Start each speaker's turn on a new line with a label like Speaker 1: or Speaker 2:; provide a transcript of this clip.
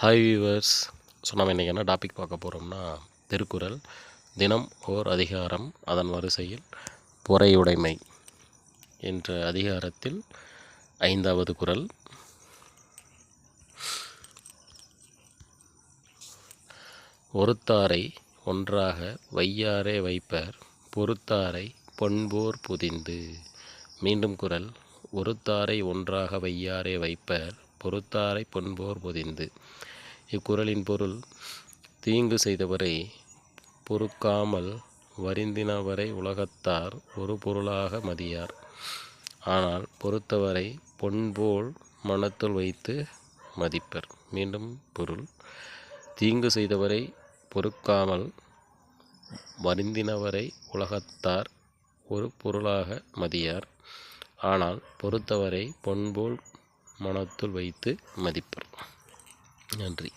Speaker 1: Hi viewers so நம்ம இன்றைக்கி என்ன டாபிக் பார்க்க போகிறோம்னா திருக்குறள். தினம் ஓர் அதிகாரம் அதன் வரிசையில் பொறையுடைமை என்ற அதிகாரத்தில் ஐந்தாவது குறள். ஒருத்தாரை ஒன்றாக வையாரே வைப்பர் பொறுத்தாரை பொன்போர் புதிந்து. மீண்டும் குறள். ஒருத்தாரை ஒன்றாக வையாரே வைப்பர் பொறுத்தாரை பொன்போர் புதிந்து. இக்குறளின் பொருள் தீங்கு செய்தவரை பொறுக்காமல் வருந்தினவரை உலகத்தார் ஒரு பொருளாக மதியார். ஆனால் பொறுத்தவரை பொன்போல் மனத்துள் வைத்து மதிப்பர். மீண்டும் பொருள். தீங்கு செய்தவரை பொறுக்காமல் வருந்தினவரை உலகத்தார் ஒரு பொருளாக மதியார். ஆனால் பொறுத்தவரை பொன்போல் மனத்துள் வைத்து மதிப்பர். நன்றி.